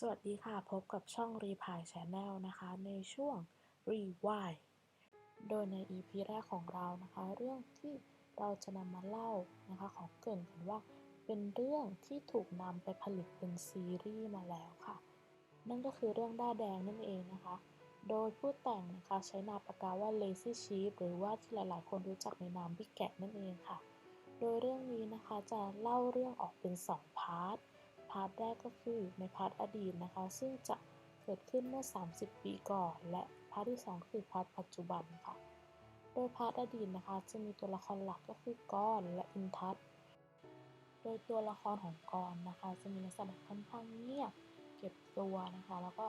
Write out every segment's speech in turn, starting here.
สวัสดีค่ะ พบกับช่อง r e p l y Channel นะคะ ในช่วง Rewind โดยใน EP แรกของเรานะคะ เรื่องที่เราจะนำมาเล่านะคะของเกินกันว่า เป็นเรื่องที่ถูกนำไปผลิตเป็นซีรีส์มาแล้วค่ะ นั่นก็คือเรื่องด้าแดงนั่นเองนะคะ โดยผู้แต่งนะคะใช้นามปากกาว่า Lazy Sheep หรือว่าที่หลาย ๆ คนรู้จักในนามพี่แกะนั่นเองค่ะ โดยเรื่องนี้นะคะจะเล่าเรื่องออกเป็น 2 พาร์ทาร์ทแรกก็คือในพาร์ทอดีตนะคะ ซึ่งจะเกิดขึ้นเมื่อ 30 ปีก่อน และพาร์ทที่ 2 คือพาร์ทปัจจุบันค่ะ โดยพาร์ทอดีตนะคะ จะมีตัวละครหลักก็คือก้อนและอินทัศโดยตัวละครของกอนนะคะ จะมีลักษณะค่อนข้างเงียบเก็บตัวนะคะ แล้วก็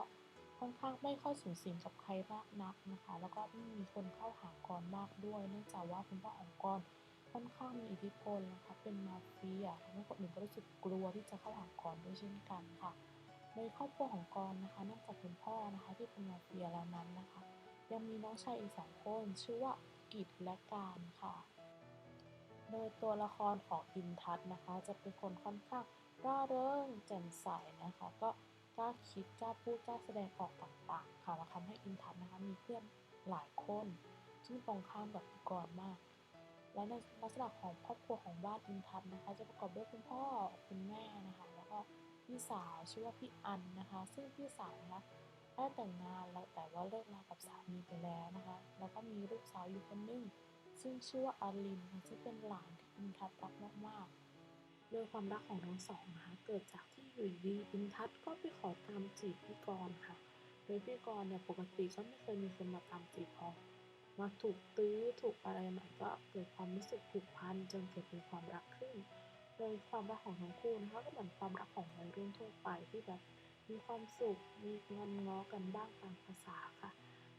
ค่อนข้างไม่ค่อยสูงสิงกับใครมากนักนะคะ แล้วก็ไม่มีคนเข้าหากอนมากด้วย เนื่องจากว่าคุณพ่อของกอน ค่อนข้างมีอิทธิพลนะคะเป็นมาเฟียทำให้คนอื่นก็รู้สึกกลัวที่จะเข้าหากอนด้วยเช่นกันค่ะ ในครอบครัวของกอนะคะนอกจากคุณพ่อนะคะที่เป็นมาเฟียแล้วนั้นนะคะ ยังมีน้องชายอีกสองคนชื่อว่ากิจและการค่ะ โดยตัวละครของอินทัศนะคะ จะเป็นคนค่อนข้างร่าเริงแจ่มใสนะคะ ก็กล้าคิดกล้าพูดกล้าแสดงออกต่างๆ ค่ะแล้วทำให้อินทัศนะคะมีเพื่อนหลายคนซึ่งตรงข้ามกับพี่กรมาก และในลักษณะของครอบครัวของบ้านอินทัศน์นะคะ จะประกอบด้วยคุณพ่อคุณแม่นะคะ แล้วก็พี่สาวชื่อว่าพี่อันนะคะ ซึ่งพี่สาวนะคะได้แต่งงานแล้วแต่ว่าเลิกลากับสามีไปแล้วนะคะ แล้วก็มีลูกสาวอยู่คนหนึงซึ่งชื่อว่าอารินซึ่งเป็นหลานที่อินทัศน์รักมากๆโดยความรักของทั้งสองนะคะเกิดจากที่อยู่ดีอินทัศน์ก็ไปขอตามจีบพี่กรณ์ค่ะโดยพี่กรณ์เนี่ยปกติก็ไม่เคยมีคนมาตามจีบพอ มาถูกตื้อถูกอะไรหน่ก็เกิดความรู้สึกผูกพันจนเกิดเป็นความรักขึ้น โดยความรักของทั้งคู่นะคะก็เหมือนความรักของวัยรุ่นทั่วไปที่แบบมีความสุขมีงอนง้อกันบ้างตามภาษาค่ะ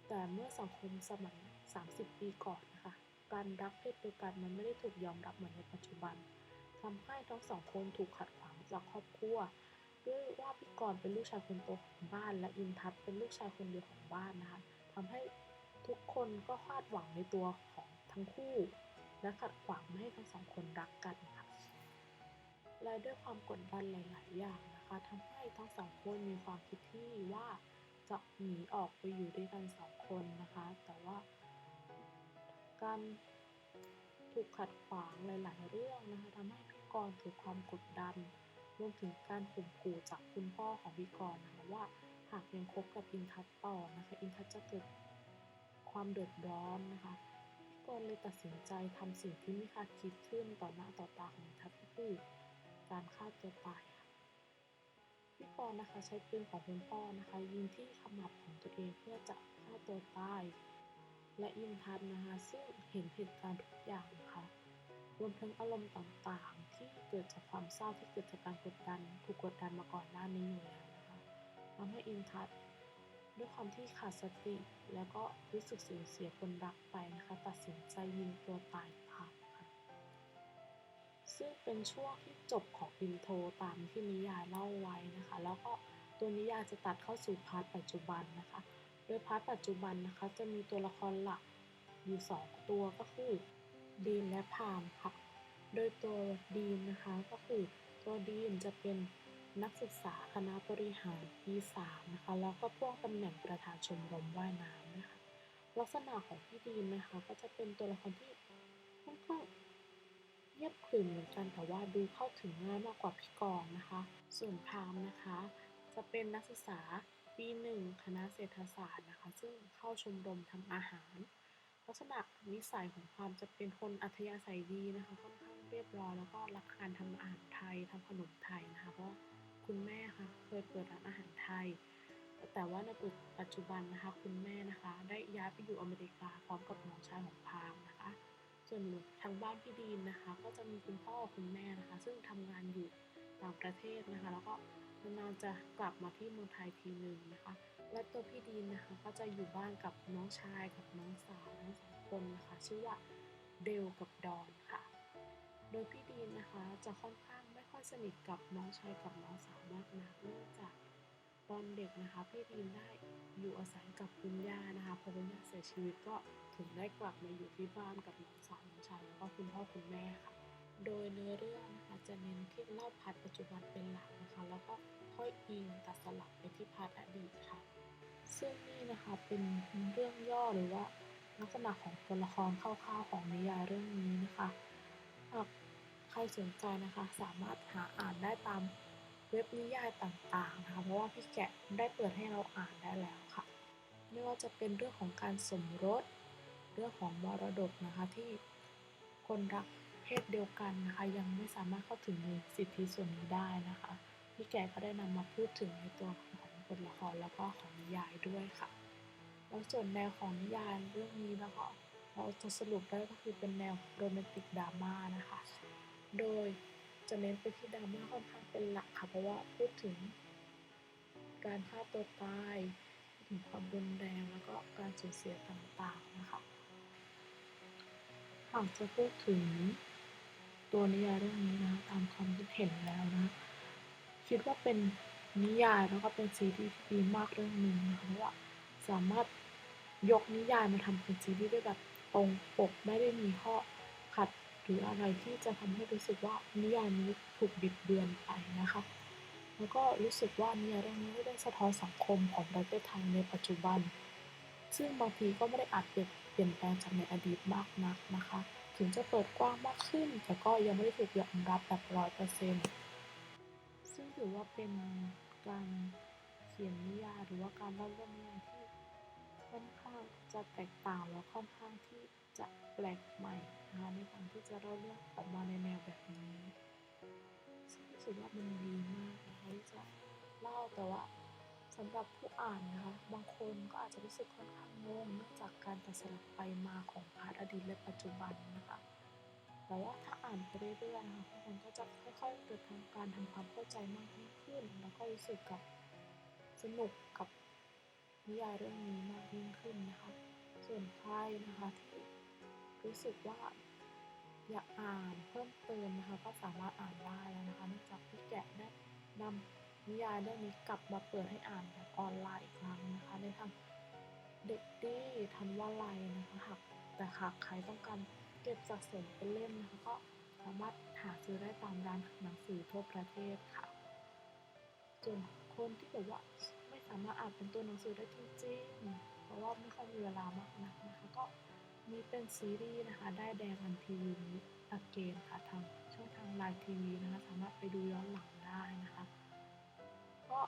แต่เมื่อสังคมสมัย 30 ปีก่อนนะคะการรักเพศเดียวกันมันไม่ได้ถูกยอมรับเหมือนในปัจจุบันทำให้ทั้งสองคนถูกขัดขวางจากครอบครัวด้วยว่าพี่กรณ์เป็นลูกชายคนโตของบ้าน และอินทัศน์เป็นลูกชายคนเดียวของบ้านนะคะทำให้ ทุกคนก็คาดหวังในตัวของทั้งคู่ และขัดขวางไม่ให้ทั้งสองคนรักกันค่ะและด้วยความกดดันหลาย ๆ อย่างนะคะทำให้ทั้งสองคนมีความคิดที่ว่าจะหนีออกไปอยู่ด้วยกันสองคนนะคะ แต่ว่าการถูกขัดขวางหลาย ๆ เรื่องนะคะทำให้พี่กรณ์เกิดความกดดัน รวมถึงการข่มขู่จากคุณพ่อของพี่กรนะคะว่าหากยังคบกับอินทัศต่อนะคะ อินทัศจะเกิด ความเดือดร้อนนะคะพี่กรเลยตัดสินใจทำสิ่งที่ไม่คาดคิดขึ้นต่อหน้าต่อตาของทัศน์ก็คือการฆ่าตัวตายพี่กรนะคะใช้ปืนของคุณพ่อนะคะ ยิงที่ขมับของตัวเองเพื่อจะฆ่าตัวตาย และอินทัศน์นะคะซึ่งเห็นเหตุการณ์ทุกอย่างนะคะรวมทั้งอารมณ์ต่างๆ ที่เกิดจากความเศร้าที่เกิดจากการกดดันถูกกดดันมาก่อนหน้านี้อยู่แล้วนะคะทำให้อินทัศ ด้วยความที่ขาดสติ แล้วก็รู้สึกสูญเสียคนรักไปนะคะ ตัดสินใจยิงตัวตายตามค่ะ ซึ่งเป็นช่วงที่จบของอินโทรตามที่นิยายเล่าไว้นะคะ แล้วก็ตัวนิยายจะตัดเข้าสู่พาร์ทปัจจุบันนะคะ โดยพาร์ทปัจจุบันนะคะ จะมีตัวละครหลักอยู่ 2 ตัวก็คือดีนและพามค่ะ โดยตัวดีนนะคะก็คือตัวดีนจะเป็น นักศึกษาคณะบริหารปี3นะคะแล้วก็พ่วงตำแหน่งประธานชมรมว่ายน้ำนะคะลักษณะของพี่ดีนนะคะก็จะเป็นตัวละครที่ค่อนข้างเงียบขรึมเหมือนกันแต่ว่าดูเข้าถึงง่ายมากกว่าพี่กรณ์นะคะ ส่วนพามนะคะ จะเป็นนักศึกษาปีหนึ่งคณะเศรษฐศาสตร์นะคะ ซึ่งเข้าชมรมทำอาหาร ลักษณะนิสัยของความจะเป็นคนอัธยาศัยดีนะคะค่อนข้างเรียบร้อยแล้วก็รักการทำอาหารไทยทำขนมไทยนะคะเพราะ คุณแม่ค่ะเคยเปิดร้านอาหารไทย แต่ว่าในปัจจุบันนะคะคุณแม่นะคะ ได้ย้ายไปอยู่อเมริกาพร้อมกับน้องชายของพามนะคะ ส่วนทางบ้านพี่ดีนนะคะ ก็จะมีคุณพ่อคุณแม่นะคะ ซึ่งทำงานอยู่ต่างประเทศนะคะ แล้วก็นานๆจะกลับมาที่เมืองไทยทีหนึ่งนะคะ และตัวพี่ดีนนะคะก็จะอยู่บ้านกับน้องชายกับน้องสาวทั้งสองคนนะคะชื่อว่าเดลกับดอนค่ะ โดยพี่ดีนนะคะจะค่อนข้างไม่ค่อยสนิทกับน้องชายกับน้องสาวมากนักเนื่องจากตอนเด็กนะคะพี่ดีนได้อยู่อาศัยกับคุณย่านะคะพอคุณย่าเสียชีวิตก็ถึงได้กลับมาอยู่ที่บ้านกับน้องสาวน้องชายแล้วก็คุณพ่อคุณแม่ค่ะ โดยเนื้อเรื่องนะคะจะเน้นที่เล่าพาร์ทปัจจุบันเป็นหลักนะคะ แล้วก็ค่อยอิงตัดสลับไปที่พาร์ทอดีตค่ะซึ่งนี่นะคะเป็นเรื่องย่อหรือว่าลักษณะของตัวละครคร่าวๆของนิยายเรื่องนี้นะคะหาก รสนใจนะคะ สามารถหาอ่านได้ตามเว็บนิยายต่างๆนะคะ เพราะว่าพี่แกะได้เปิดให้เราอ่านได้แล้วค่ะ ไม่ว่าจะเป็นเรื่องของการสมรส เรื่องของมรดกนะคะที่คนรักเพศเดียวกันนะคะ ยังไม่สามารถเข้าถึงในสิทธิส่วนนี้ได้นะคะ พี่แกก็ได้นำมาพูดถึงในตัวของบทละครแล้วก็ของนิยายด้วยค่ะ แล้วส่วนแนวของนิยายเรื่องนี้นะคะเราจะสรุปได้ก็คือเป็นแนวโรแมนติกดราม่านะคะ โดยจะเน้นไปที่ดราม่าค่อนข้างเป็นหลักค่ะ เพราะว่าพูดถึงการฆ่าตัวตายถึงความรุนแรงแล้วก็การสูญเสียต่างๆนะคะหากจะพูดถึงตัวนิยายเรื่องนี้นะตามความคิดเห็นแล้วนะ คิดว่าเป็นนิยายแล้วก็เป็นซีรีส์ที่ดีมากเรื่องหนึ่งนะคะเพราะว่าสามารถยกนิยายมาทำเป็นซีรีส์ได้แบบตรงปกไม่ได้มีข้อ หรืออะไรที่จะทำให้รู้สึกว่านิยายนี้ถูกบิดเบือนไปนะคะ แล้วก็รู้สึกว่านิยายเรื่องนี้ไม่ได้สะท้อนสังคมของประเทศไทยในปัจจุบัน ซึ่งบางทีก็ไม่ได้อาจเปลี่ยนแปลงจากในอดีตมากนักนะคะ ถึงจะเปิดกว้างมากขึ้น แต่ก็ยังไม่ได้ถูกยอมรับแบบร้อยเปอร์เซ็นต์ซึ่งถือว่าเป็นการเขียนนิยายหรือว่าการเล่าเรื่องนิยายที่ค่อนข้างจะแตกต่างแล้วค่อนข้างที่ จะแปลกใหม่นะคะในการที่จะเล่าเรื่องออกมาในแนวแบบนี้ซึ่งรู้สึกว่ามันดีมากนะคะที่จะเล่าแต่ว่าสำหรับผู้อ่านนะคะบางคนก็อาจจะรู้สึกค่อนข้างงงเนื่องจากการตัดสลับไปมาของพาร์ทอดีตและปัจจุบันนะคะแต่ว่าถ้าอ่านไปเรื่อยๆนะคะมันก็จะค่อยๆเกิดการทำความเข้าใจมากยิ่งขึ้น แล้วก็รู้สึกกับสนุกกับนิยายเรื่องนี้มากยิ่งขึ้นนะคะ ส่วนใครนะคะที่ รู้สึกว่าอยากอ่านเพิ่มเติมนะคะก็สามารถอ่านได้แล้วนะคะเนื่องจากพี่แกะได้นำนิยายเรื่องนี้กลับมาเปิดให้อ่านแบบออนไลน์อีกครั้งนะคะในทางเด็กดีทันว่าไลน์นะคะหากแต่หากใครต้องการเก็บสะสมเป็นเล่มนะคะก็สามารถหาซื้อได้ตามร้านหนังสือทั่วประเทศค่ะส่วนคนที่แบบว่าไม่สามารถอ่านเป็นตัวหนังสือได้จริงๆเพราะว่าไม่ค่อยมีเวลามากนักนะคะก็ มีเป็นซีรีส์นะคะ ได้แดงอันทีวีนี้อาเกนค่ะทางช่องทางไลน์ทีวีนะคะ สามารถไปดูย้อนหลังได้นะคะ ก็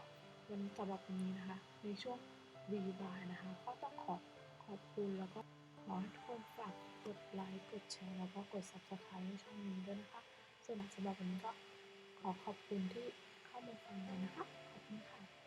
วันสำหรับวันนี้นะคะ ในช่วงรีวายนะคะ ก็ต้องขอขอบคุณแล้วก็ขอให้ทุกคนฝากกดไลค์กดแชร์แล้วก็กด subscribe ในช่องนี้ด้วยนะคะส่วนสำหรับวันนี้ก็ขอขอบคุณที่เข้ามาฟังกันนะคะ ขอบคุณค่ะ